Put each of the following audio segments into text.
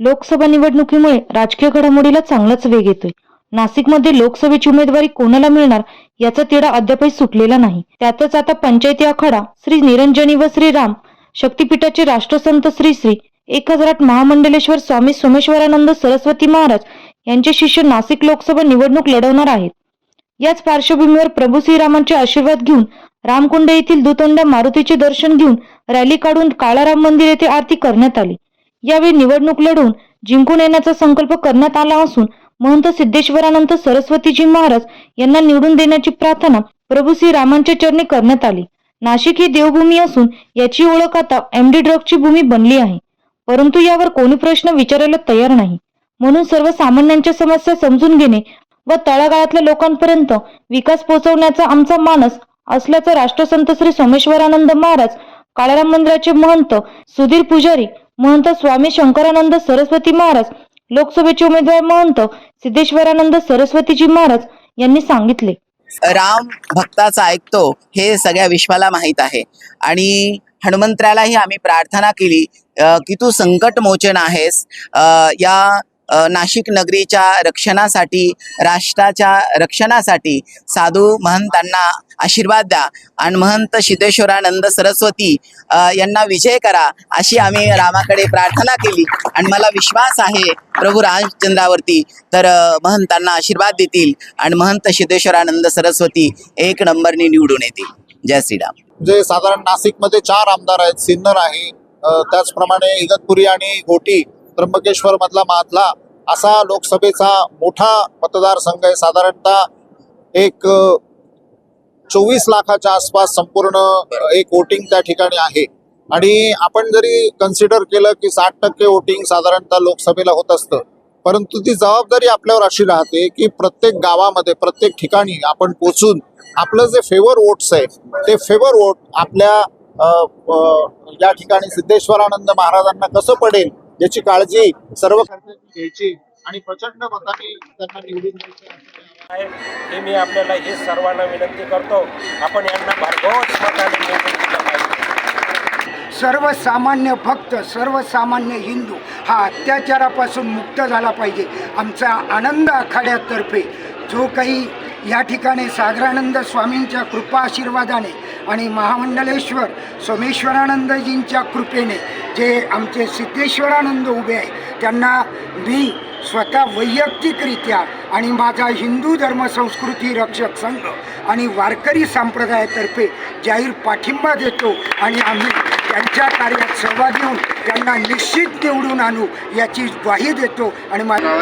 लोकसभा निवडणुकीमुळे राजकीय घडामोडीला चांगलाच वेग येतोय. नाशिकमध्ये लोकसभेची उमेदवारी कोणाला मिळणार याचा तिढा अद्यापही सुटलेला नाही. त्यातच आता पंचायती आखाडा श्री निरंजनी व श्री राम शक्तीपीठाचे राष्ट्रसंत श्री श्री एक हजार आठ महामंडलेश्वर स्वामी सोमेश्वरानंद सरस्वती महाराज यांचे शिष्य नाशिक लोकसभा निवडणूक लढवणार आहेत. याच पार्श्वभूमीवर प्रभू श्रीरामांचे आशीर्वाद घेऊन रामकुंड येथील दुतोंड्या मारुतीचे दर्शन घेऊन रॅली काढून काळाराम मंदिर येथे आरती करण्यात आली. यावेळी निवडणूक लढवून जिंकून येण्याचा संकल्प करण्यात आला असून महंत सिद्धेश्वरानंद सरस्वतीजी महाराज यांना निवडून देण्याची प्रार्थना प्रभू श्री रामांच्या चरणी करण्यात आली. नाशिक ही देवभूमी असून याची ओळख आता एमडी ड्रगची भूमी बनली आहे. परंतु यावर कोणी प्रश्न विचारायला तयार नाही. म्हणून सर्वसामान्यांच्या समस्या समजून घेणे व तळागाळातल्या लोकांपर्यंत विकास पोहोचवण्याचा आमचा मानस असल्याचं राष्ट्रसंत श्री सोमेश्वरानंद महाराज काळाराम मंदिराचे महंत सुधीर पुजारी महंत स्वामी शंकरानंद सरस्वती महाराज लोकसभेचे उमेदवार महंत सिद्धेश्वरानंद सरस्वतीजी महाराज यांनी सांगितले. राम भक्ताचा ऐकतो हे सगळ्या विश्वाला माहीत आहे. आणि हनुमंतरालाही आम्ही प्रार्थना केली की तू संकट मोचन आहेस या नाशिक नगरीच्या रक्षणासाठी राष्ट्राच्या रक्षणासाठी साधू महंतांना आशीर्वाद द्या. आणि महंत सिद्धेश्वरानंद सरस्वती यांना विजय करा अशी आम्ही रामाकडे प्रार्थना केली. आणि मला विश्वास आहे प्रभू रामचंद्रावरती तर महंतांना आशीर्वाद देतील आणि महंत सिद्धेश्वरानंद सरस्वती एक नंबरनी निवडून येतील. जय श्रीराम. जे साधारण नाशिकमध्ये चार आमदार आहेत सिन्नर आहे त्याचप्रमाणे इगतपुरी आणि घोटी त्र्यंबकेश्वर मधला माधला असा लोकसभेचा मोठा मतदारसंघ आहे. साधारणतः एक चोवीस लाखाच्या आसपास संपूर्ण एक वोटिंग त्या ठिकाणी आहे. आणि आपण जरी कन्सिडर केलं की साठ टक्के वोटिंग साधारणतः लोकसभेला होत असतं. परंतु ती जबाबदारी आपल्यावर अशी राहते की प्रत्येक गावामध्ये प्रत्येक ठिकाणी आपण पोचून आपलं जे फेवर वोट्स आहे ते फेवर वोट आपल्या या ठिकाणी सिद्धेश्वरानंद महाराजांना कसं पडेल याची काळजी सर्व घ्यायची आणि प्रचंड मताने त्यांना निवडून आहे. हे मी आपल्याला हे सर्वांना विनंती करतो. आपण यांना भरघोस मताने निवडून दिलं पाहिजे. सर्वसामान्य भक्त सर्वसामान्य हिंदू हा अत्याचारापासून मुक्त झाला पाहिजे. आमचा आनंद आखाड्यातर्फे. जो काही या ठिकाणी सागरानंद स्वामींच्या कृपा आशीर्वादाने आणि महामंडलेश्वर सोमेश्वरानंदजींच्या कृपेने जे आमचे सिद्धेश्वरानंद उभे आहे त्यांना मी स्वतः वैयक्तिकरित्या आणि माझा हिंदू धर्म संस्कृती रक्षक संघ आणि वारकरी संप्रदायातर्फे जाहीर पाठिंबा देतो आणि आम्ही त्यांच्या कार्यात सहभागी होऊन त्यांना निश्चित निवडून आणू याची ग्वाही देतो आणि माझ्या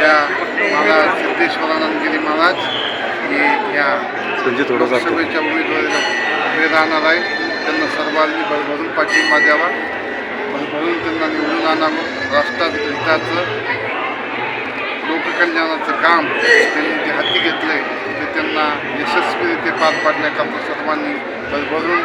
या महाराज सिद्धेश्वरानंदगिरी महाराज हे या लोकसभेच्या उमेदवारीला उभे राहणार आहे. त्यांना सर्वांनी भरभरून पाठिंबा द्यावा. भरभरून त्यांना निवडून आणावं. राष्ट्रात हिताचं लोककल्याणाचं काम त्यांनी जे हाती घेतलं आहे ते त्यांना यशस्वीरित्या पार पाडण्याकरता सर्वांनी भरभरून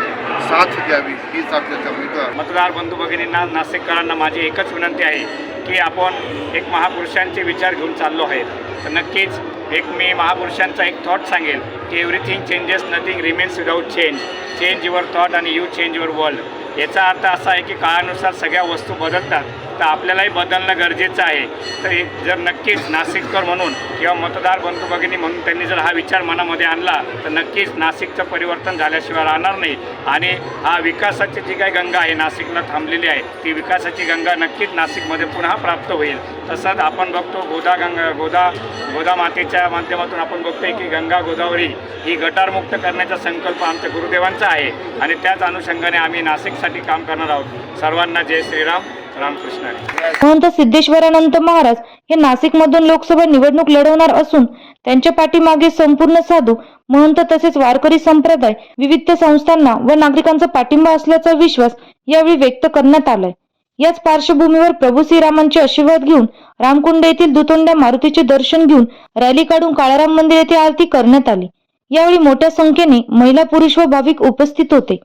साथ द्यावी हीच आपल्या त्या मतदार बंधू भगिनींना नाशिककरांना माझी एकच विनंती आहे की आपण एक महापुरुषांचे विचार घेऊन चाललो आहे तर नक्कीच एक मी महापुरुषांचा एक थॉट सांगेल की everything changes nothing remains without change change your thought आणि यू चेंज युअर वर्ल्ड याचा अर्थ असा आहे की काळानुसार सगळ्या वस्तू बदलतात. तर आपल्यालाही बदलणं गरजेचं आहे. तर हे जर नक्कीच नाशिककर म्हणून किंवा मतदार बंधू भगिनी म्हणून त्यांनी जर हा विचार मनामध्ये आणला तर नक्कीच नाशिकचं परिवर्तन झाल्याशिवाय राहणार नाही. आणि हा विकासाची जी काही गंगा आहे नाशिकला थांबलेली आहे ती विकासाची गंगा नक्कीच नाशिकमध्ये पुन्हा प्राप्त होईल. तसंच आपण बघतो गोदा गंगा गोदा गोदा मातेच्या माध्यमातून आपण बघतोय की गंगा गोदावरी ही गटारमुक्त करण्याचा संकल्प आमच्या गुरुदेवांचा आहे. आणि त्याच अनुषंगाने आम्ही नाशिकसाठी काम करणार आहोत. सर्वांना जय श्रीराम. महंत सिद्धेश्वरानंद महाराज हे नाशिकमधून लोकसभा निवडणूक लढवणार असून त्यांच्या पाठीमागे संपूर्ण साधू महंत तसेच वारकरी संप्रदाय विविध संस्थांना व नागरिकांचा पाठिंबा असल्याचा विश्वास यावेळी व्यक्त करण्यात आलाय. याच पार्श्वभूमीवर प्रभू श्रीरामांचे आशीर्वाद घेऊन रामकुंड येथील दुतोंड्या मारुतीचे दर्शन घेऊन रॅली काढून काळाराम मंदिर येथे आरती करण्यात आली. यावेळी मोठ्या संख्येने महिला पुरुष व भाविक उपस्थित होते.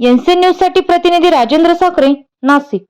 एनसीएन न्यूजसाठी प्रतिनिधी राजेंद्र साखरे नाशिक.